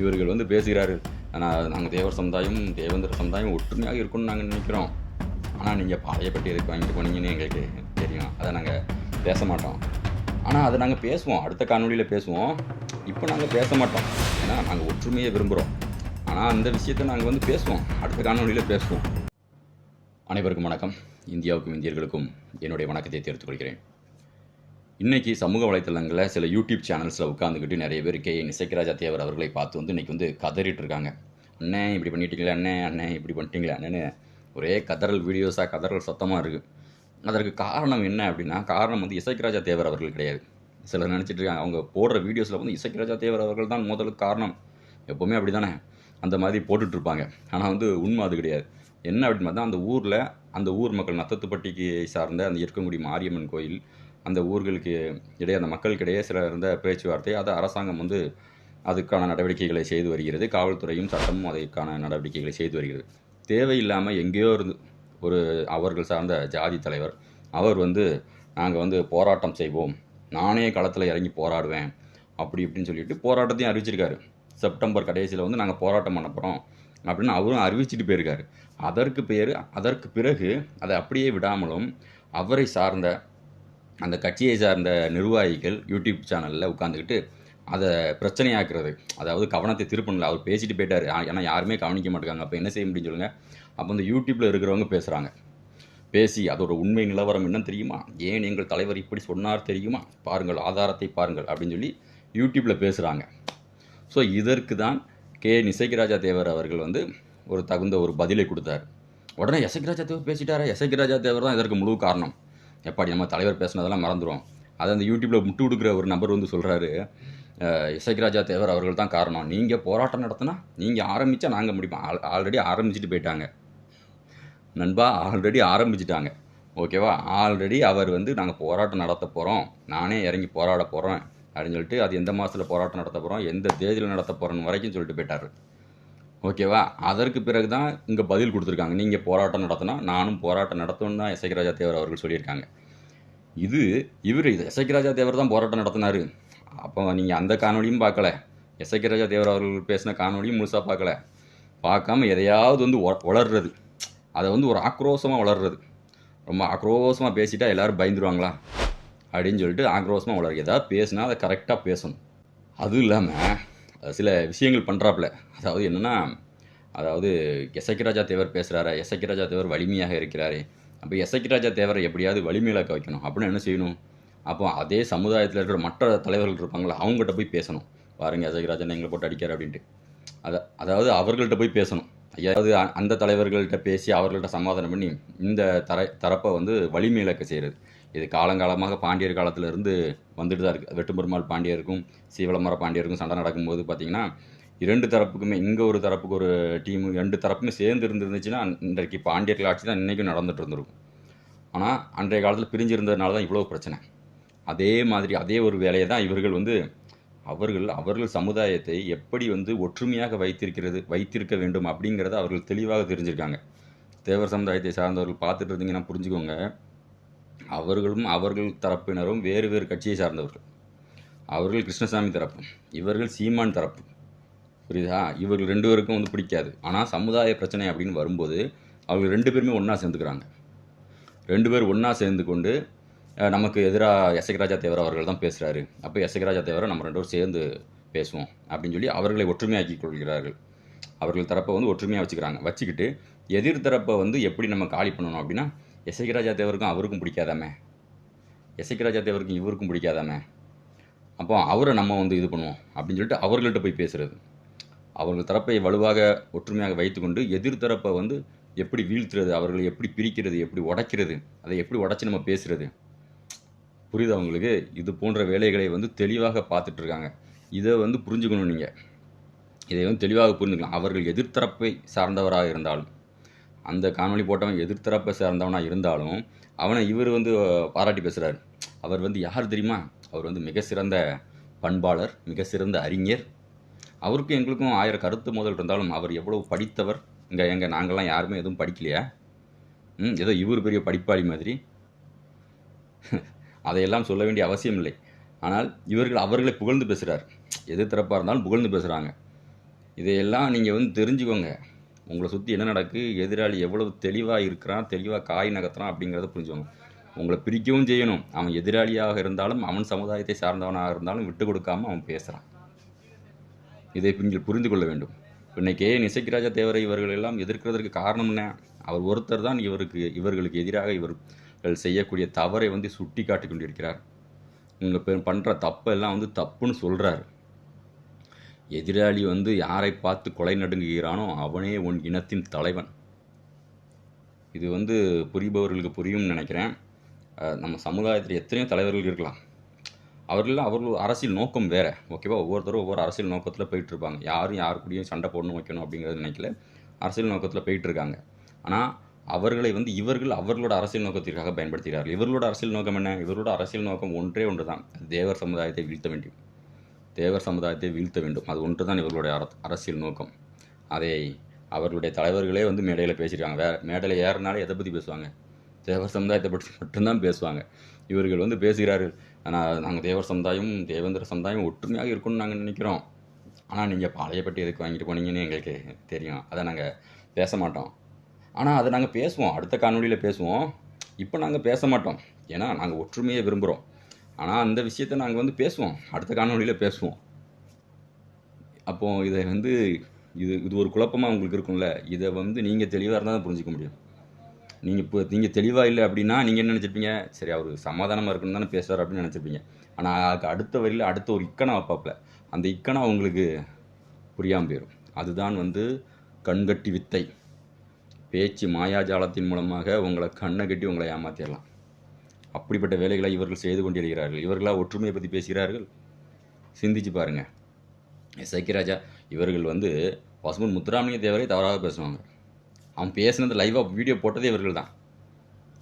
இவர்கள் வந்து பேசுகிறார்கள். ஆனால் நாங்கள் தேவர் சமுதாயம் தேவேந்திர சமுதாயம் ஒற்றுமையாக இருக்கும்னு நாங்கள் நினைக்கிறோம். ஆனால் நீங்கள் பாளையப்பட்டி எதுக்கு வாங்கிட்டு போனீங்கன்னு எங்களுக்கு தெரியும். அதை நாங்கள் பேச மாட்டோம். ஆனால் அதை நாங்கள் பேசுவோம். அடுத்த காணொலியில் பேசுவோம். இப்போ நாங்கள் பேச மாட்டோம். ஏன்னா நாங்கள் ஒற்றுமையை விரும்புகிறோம் ஆனால் அந்த விஷயத்தை நாங்கள் வந்து பேசுவோம். அடுத்த காணொலியில் பேசுவோம். அனைவருக்கும் வணக்கம். இந்தியாவுக்கும் இந்தியர்களுக்கும் என்னுடைய வணக்கத்தை தெரிவித்துக் கொள்கிறேன். இன்றைக்கி சமூக வலைத்தளங்களில் சில யூடியூப் சேனல்ஸில் உட்காந்துக்கிட்டு நிறைய பேர் கே நிசைக்கராஜா தேவர் அவர்களை பார்த்து வந்து இன்னைக்கு வந்து கதறிட்டு இருக்காங்க. அண்ணே இப்படி பண்ணிட்டீங்களா அண்ணே அண்ணே இப்படி பண்ணிட்டீங்களா அண்ணன்னு ஒரே கதறல் வீடியோஸாக கதறல் சத்தமாக இருக்குது அதற்கு காரணம் என்ன அப்படின்னா காரணம் வந்து இசைக்கராஜா தேவர் அவர்கள் கிடையாது. சிலர் நினச்சிட்டு இருக்காங்க அவங்க போடுற வீடியோஸில் வந்து இசைக்கராஜா தேவர் அவர்கள் தான் முதலுக்கு காரணம். எப்போவுமே அப்படி தானே அந்த மாதிரி போட்டுட்ருப்பாங்க ஆனால் வந்து உண்மை அது கிடையாது. என்ன அப்படின்னு பார்த்தா அந்த ஊரில் அந்த ஊர் மக்கள் நத்தத்துப்பட்டிக்கு சார்ந்த அந்த இருக்கங்குடி மாரியம்மன் கோயில் அந்த ஊர்களுக்கு இடையே அந்த மக்களுக்கிடையே சில இருந்த பேச்சுவார்த்தை அதை அரசாங்கம் வந்து அதுக்கான நடவடிக்கைகளை செய்து வருகிறது. காவல்துறையும் சட்டமும் அதற்கான நடவடிக்கைகளை செய்து வருகிறது. தேவையில்லாமல் எங்கேயோ இருந்து ஒரு அவர்கள் சார்ந்த ஜாதி தலைவர் அவர் வந்து நாங்கள் வந்து போராட்டம் செய்வோம். நானே களத்தில் இறங்கி போராடுவேன். அப்படி இப்படின்னு சொல்லிட்டு போராட்டத்தையும் அறிவிச்சிருக்காரு. செப்டம்பர் கடைசியில் வந்து நாங்கள் போராட்டம் பண்ண போகிறோம் அப்படின்னு அவரும் அறிவிச்சிட்டு போயிருக்காரு. அதற்கு பேர் அதற்கு பிறகு அதை அப்படியே விடாமலும் அவரை சார்ந்த அந்த கட்சியை சார்ந்த நிர்வாகிகள் யூடியூப் சேனலில் உட்காந்துக்கிட்டு அதை பிரச்சனையாக்குறது. அதாவது கவனத்தை திருப்பணில் அவர் பேசிட்டு போயிட்டார். ஏன்னா யாருமே கவனிக்க மாட்டாங்க அப்போ என்ன செய்ய முடியும் சொல்லுங்கள் அப்போ இந்த யூடியூப்பில் இருக்கிறவங்க பேசுகிறாங்க பேசி அதோட உண்மை நிலவரம் என்ன தெரியுமா? ஏன் எங்கள் தலைவர் இப்படி சொன்னார் தெரியுமா? பாருங்கள் ஆதாரத்தை பாருங்கள் அப்படின்னு சொல்லி யூடியூப்பில் பேசுகிறாங்க ஸோ இதற்கு தான் கே. நிசைகராஜா தேவர் அவர்கள் வந்து ஒரு தகுந்த ஒரு பதிலை கொடுத்தார். உடனே எசகிராஜா தேவர் பேசிட்டாரா? எசகிராஜா தேவர் தான் இதற்கு முழு காரணம். எப்பாடி நம்ம தலைவர் பேசுனதெல்லாம் மறந்துடும் அதை அந்த யூடியூப்பில் முட்டு கொடுக்குற ஒரு நபர் வந்து சொல்கிறாரு இசைக்கராஜா தேவர் அவர்கள் தான் காரணம். நீங்கள் போராட்டம் நடத்தினா நீங்கள் ஆரம்பித்தா நாங்கள் முடிப்போம். ஆல் ஆல்ரெடி ஆரம்பிச்சுட்டு போயிட்டாங்க. நண்பா ஆல்ரெடி ஆரம்பிச்சிட்டாங்க. ஓகேவா? ஆல்ரெடி அவர் வந்து நாங்கள் போராட்டம் நடத்த போகிறோம் நானே இறங்கி போராட போகிறோம் அப்படின்னு சொல்லிட்டு அது எந்த மாதத்தில் போராட்டம் நடத்த போகிறோம் எந்த தேதியில் நடத்த போகிறோன்னு வரைக்கும் சொல்லிட்டு போயிட்டார். ஓகேவா? அதற்கு பிறகு தான் இங்கே பதில் கொடுத்துருக்காங்க. நீங்கள் போராட்டம் நடத்தினா நானும் போராட்டம் நடத்தணும்னு தான் இசைக்கராஜா தேவர் அவர்கள் சொல்லியிருக்காங்க. இது இவர் இது இசைக்கராஜா தேவர் தான் போராட்டம் நடத்தினாரு. அப்போ நீங்கள் அந்த காணொலியும் பார்க்கல. இசைக்கராஜா தேவர் அவர்கள் பேசின காணொலியும் முழுசாக பார்க்கல. பார்க்காம எதையாவது வந்து வளர்றது. அதை வந்து ஒரு ஆக்ரோஷமாக வளர்றது. ரொம்ப ஆக்ரோஷமாக பேசிட்டா எல்லோரும் பயந்துருவாங்களா? அப்படின்னு சொல்லிட்டு ஆக்ரோஷமாக வளரு ஏதாவது பேசுனா அதை கரெக்டாக பேசணும். அதுவும் இல்லாமல் சில விஷயங்கள் பண்ணுறாப்புல அதாவது என்னென்னா அதாவது எசக்கிராஜா தேவர் பேசுகிறாரா எசக்கிராஜா தேவர் வலிமையாக இருக்கிறாரு. அப்போ எசக்கிராஜா தேவரை எப்படியாவது வலிமையிலாக்க வைக்கணும். அப்படின்னு என்ன செய்யணும்? அப்போ அதே சமுதாயத்தில் இருக்கிற மற்ற தலைவர்கள் இருப்பாங்களா அவங்ககிட்ட போய் பேசணும். பாருங்க எசக்கிராஜன் எங்களை போட்டு அடிக்கார் அப்படின்ட்டு. அதை அதாவது அவர்கள்ட்ட போய் பேசணும். அதாவது அந்த தலைவர்கள்ட்ட பேசி அவர்கள்ட்ட சமாதானம் பண்ணி இந்த தர தரப்பை வந்து வலிமையிலக்க செய்கிறது இது காலங்காலமாக பாண்டியர் காலத்திலேருந்து வந்துட்டு தான் இருக்குது வெட்டுப்பெருமாள் பாண்டியருக்கும் சீவலமர பாண்டியருக்கும் சண்டை நடக்கும்போது பார்த்தீங்கன்னா இரண்டு தரப்புக்குமே இங்கே ஒரு தரப்புக்கு ஒரு டீம் ரெண்டு தரப்புமே சேர்ந்து இருந்துருந்துச்சுன்னா இன்றைக்கு பாண்டியர்கள் ஆட்சி தான் இன்றைக்கும் நடந்துட்டு இருந்திருக்கும். ஆனால் அன்றைய காலத்தில் பிரிஞ்சிருந்ததுனால தான் இவ்வளோ பிரச்சனை. அதே மாதிரி அதே ஒரு வேலையை தான் இவர்கள் வந்து அவர்கள் அவர்கள் சமுதாயத்தை எப்படி வந்து ஒற்றுமையாக வைத்திருக்கிறது வைத்திருக்க வேண்டும் அப்படிங்கிறத அவர்கள் தெளிவாக தெரிஞ்சிருக்காங்க. தேவர் சமுதாயத்தை சார்ந்தவர்கள் பார்த்துட்டு இருந்தீங்கன்னா புரிஞ்சுக்கோங்க அவர்களும் அவர்கள் தரப்பினரும் வேறு வேறு கட்சியை சார்ந்தவர்கள். அவர்கள் கிருஷ்ணசாமி தரப்பு இவர்கள் சீமான் தரப்பு. புரியுதா? இவர்கள் ரெண்டு பேருக்கும் வந்து பிடிக்காது. ஆனால் சமுதாய பிரச்சனை அப்படின்னு வரும்போது அவர்கள் ரெண்டு பேருமே ஒன்றா சேர்ந்துக்கிறாங்க. ரெண்டு பேர் ஒன்றா சேர்ந்து கொண்டு நமக்கு எதிராக எசகராஜா தேவர் அவர்கள் தான் பேசுகிறாரு அப்போ எசகராஜா தேவரை நம்ம ரெண்டு பேரும் சேர்ந்து பேசுவோம் அப்படின்னு சொல்லி அவர்களை ஒற்றுமையாக்கி கொள்கிறார்கள். அவர்கள் தரப்பை வந்து ஒற்றுமையாக வச்சுக்கிறாங்க. வச்சுக்கிட்டு எதிர் தரப்பை வந்து எப்படி நம்ம காலி பண்ணணும் அப்படின்னா எசைக்கராஜா தேவருக்கும் அவருக்கும் பிடிக்காதாமே? எசகிராஜா தேவருக்கும் இவருக்கும் பிடிக்காதாமே? அப்போ அவரை நம்ம வந்து இது பண்ணுவோம் அப்படின்னு சொல்லிட்டு அவர்கள்ட்ட போய் பேசுறது. அவர்கள் தரப்பை வலுவாக ஒற்றுமையாக வைத்துக்கொண்டு எதிர் தரப்பை வந்து எப்படி வீழ்த்துறது அவர்களை எப்படி பிரிக்கிறது எப்படி உடைக்கிறது அதை எப்படி உடைச்சி நம்ம பேசுகிறது புரியுது அவங்களுக்கு இது போன்ற வேலைகளை வந்து தெளிவாக பார்த்துட்ருக்காங்க இதை வந்து புரிஞ்சுக்கணும் நீங்கள் இதை வந்து தெளிவாக புரிஞ்சுக்கலாம் அவர்கள் எதிர்த்தரப்பை சார்ந்தவராக இருந்தாலும் அந்த காணொலி போட்டவன் எதிர்த்தரப்பை சார்ந்தவனாக இருந்தாலும் அவனை இவர் வந்து பாராட்டி பேசுகிறார் அவர் வந்து யார் தெரியுமா? அவர் வந்து மிக சிறந்த பண்பாளர் மிக சிறந்த அறிஞர் அவருக்கும் எங்களுக்கும் ஆயிரம் கருத்து மோதல் இருந்தாலும் அவர் எவ்வளோ படித்தவர்? இங்கே எங்கள் நாங்கள்லாம் யாருமே எதுவும் படிக்கலையா? ம் ஏதோ இவர் பெரிய படிப்பாளி மாதிரி. அதையெல்லாம் சொல்ல வேண்டிய அவசியம் இல்லை. ஆனால் இவர்கள் அவர்களை புகழ்ந்து பேசுகிறார் எது தரப்பாக இருந்தாலும் புகழ்ந்து பேசுகிறாங்க இதையெல்லாம் நீங்கள் வந்து தெரிஞ்சுக்கோங்க. உங்களை சுற்றி என்ன நடக்கு? எதிராளி எவ்வளவு தெளிவாக இருக்கிறான் தெளிவாக காய் நகர்த்துறான் அப்படிங்கிறத புரிஞ்சுக்கோங்க. உங்களை பிரிக்கவும் செய்யணும். அவன் எதிராளியாக இருந்தாலும் அவன் சமுதாயத்தை சார்ந்தவனாக இருந்தாலும் விட்டு கொடுக்காம அவன் பேசுகிறான் இதை நீங்கள் புரிந்து கொள்ள வேண்டும். இன்னைக்கு நிசைக்கிராஜா தேவரை இவர்கள் எல்லாம் எதிர்க்கிறதற்கு காரணம் என்ன? அவர் ஒருத்தர் தான் இவருக்கு இவர்களுக்கு எதிராக இவர்கள் செய்யக்கூடிய தவறை வந்து சுட்டி காட்டி கொண்டிருக்கிறார். இவங்க பண்ணுற தப்பெல்லாம் வந்து தப்புன்னு சொல்கிறாரு எதிராளி வந்து யாரை பார்த்து கொலை நடுங்குகிறானோ அவனே உன் இனத்தின் தலைவன். இது வந்து புரிபவர்களுக்கு புரியும்னு நினைக்கிறேன். நம்ம சமுதாயத்தில் எத்தனையோ தலைவர்கள் இருக்கலாம். அவர்கள் அவர்கள் அரசியல் நோக்கம் வேறு. ஓகேவா ஒவ்வொருத்தரும் ஒவ்வொரு அரசியல் நோக்கத்தில் போயிட்டுருப்பாங்க. யாரும் யார் கூடயும் சண்டை போடணும் வைக்கணும் அப்படிங்கிறது நினைக்கல. அரசியல் நோக்கத்தில் போயிட்டுருக்காங்க. ஆனால் அவர்களை வந்து இவர்கள் அவர்களோட அரசியல் நோக்கத்திற்காக பயன்படுத்துகிறார்கள். இவர்களோட அரசியல் நோக்கம் என்ன? இவர்களோட அரசியல் நோக்கம் ஒன்றே ஒன்று தான் தேவர் சமுதாயத்தை வீழ்த்த வேண்டும். தேவர் சமுதாயத்தை வீழ்த்த வேண்டும். அது ஒன்று தான் இவர்களுடைய அர- அரசியல் நோக்கம். அதை அவர்களுடைய தலைவர்களே வந்து மேடையில் பேசியிருக்காங்க. வே மேடையில் ஏறினாலே எதை பற்றி பேசுவாங்க? தேவர் சமுதாயத்தை பற்றி மட்டும்தான் பேசுவாங்க. இவர்கள் வந்து பேசுகிறார்கள். ஆனால் நாங்கள் தேவர் சமுதாயம் தேவேந்திர சமுதாயம் ஒற்றுமையாக இருக்கும்னு நாங்கள் நினைக்கிறோம். ஆனால் நீங்கள் பாளையப்பட்டி எதுக்கு வாங்கிட்டு போனீங்கன்னு எங்களுக்கு தெரியும். அதை நாங்கள் பேச மாட்டோம். ஆனால் அதை நாங்கள் பேசுவோம். அடுத்த காணொலியில் பேசுவோம். இப்போ நாங்கள் பேச மாட்டோம். ஏன்னா நாங்கள் ஒற்றுமையை விரும்புகிறோம் ஆனால் அந்த விஷயத்தை நாங்கள் வந்து பேசுவோம். அடுத்த காணொலியில் பேசுவோம். அப்போது இதை வந்து இது இது ஒரு குழப்பமாக உங்களுக்கு இருக்கும்ல? இதை வந்து நீங்கள் தெளிவாக இருந்தால் தான் புரிஞ்சிக்க முடியும். நீங்கள் இப்போ நீங்கள் தெளிவாக இல்லை அப்படின்னா நீங்கள் என்ன நினச்சிருப்பீங்க? சரி அவர் சமாதானமாக இருக்குன்னு தானே பேசுவார் அப்படின்னு நினச்சிருப்பீங்க. ஆனால் அதுக்கு அடுத்த வரியில் அடுத்த ஒரு இக்கணம் வைப்பாப்பில். அந்த இக்கணம் உங்களுக்கு புரியாமல் போயிடும் அதுதான் வந்து கண்கட்டி வித்தை. பேச்சு மாயாஜாலத்தின் மூலமாக உங்களை கண்ணை கட்டி உங்களை ஏமாற்றிடலாம் அப்படிப்பட்ட வேலைகளை இவர்கள் செய்து கொண்டிருக்கிறார்கள். இவர்களாக ஒற்றுமையை பற்றி பேசுகிறார்கள்? சிந்திச்சு பாருங்க. சைக்கியராஜா இவர்கள் வந்து பசுமன் முத்துராமலிங்க தேவரை தவறாக பேசுவாங்க. அவன் பேசுனது லைவாக வீடியோ போட்டதே இவர்கள் தான்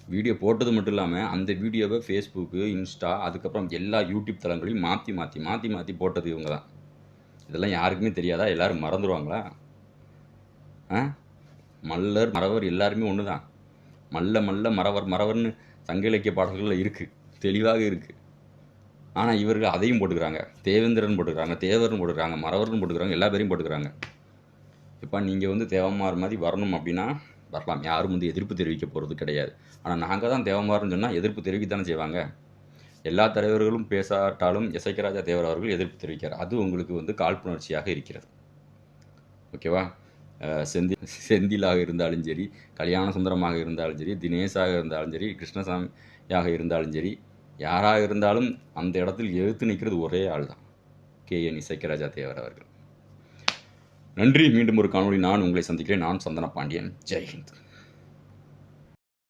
வீடியோ போட்டது மட்டும் இல்லாமல் அந்த வீடியோவை ஃபேஸ்புக்கு இன்ஸ்டா அதுக்கப்புறம் எல்லா யூடியூப் தளங்களையும் மாற்றி மாற்றி மாற்றி மாற்றி போட்டது இவங்க தான் இதெல்லாம் யாருக்குமே தெரியாதா? எல்லோரும் மறந்துடுவாங்களா ஆ? மல்லர் மறவர் எல்லாருமே ஒன்று தான் மல்ல மல்ல மறவர் மறவர்னு சங்க இலக்கிய பாடல்களில் இருக்குது தெளிவாக இருக்குது ஆனால் இவர்கள் அதையும் போட்டுக்கிறாங்க. தேவேந்திரன் போட்டுக்கிறாங்க தேவர்னு போட்டுக்கிறாங்க மறவர்னு போட்டுக்கிறாங்க எல்லா பேரையும் போட்டுக்கிறாங்க. இப்போ நீங்கள் வந்து தேவமார் மாதிரி வரணும் அப்படின்னா வரலாம். யாரும் வந்து எதிர்ப்பு தெரிவிக்க போகிறது கிடையாது. ஆனால் நாங்கள் தான் தேவமார்னு சொன்னால் எதிர்ப்பு தெரிவிக்கத்தானே செய்வாங்க. எல்லா தலைவர்களும் பேசாட்டாலும் இசைக்கராஜா தேவர் அவர்கள் எதிர்ப்பு தெரிவிக்கிறார். அது உங்களுக்கு வந்து காழ்ப்புணர்ச்சியாக இருக்கிறது. ஓகேவா செந்தி செந்தில் செந்திலாக இருந்தாலும் சரி கல்யாண சுந்தரமாக இருந்தாலும் சரி தினேஷாக இருந்தாலும் சரி கிருஷ்ணசாமியாக இருந்தாலும் சரி யாராக இருந்தாலும் அந்த இடத்தில் எழுத்து நிற்கிறது ஒரே ஆள் தான் கே என் இசைக்கராஜா தேவர் அவர்கள். நன்றி. மீண்டும் ஒரு காணொலி நான் உங்களை சந்திக்கிறேன். நான் சந்தன பாண்டியன். ஜெய்ஹிந்த்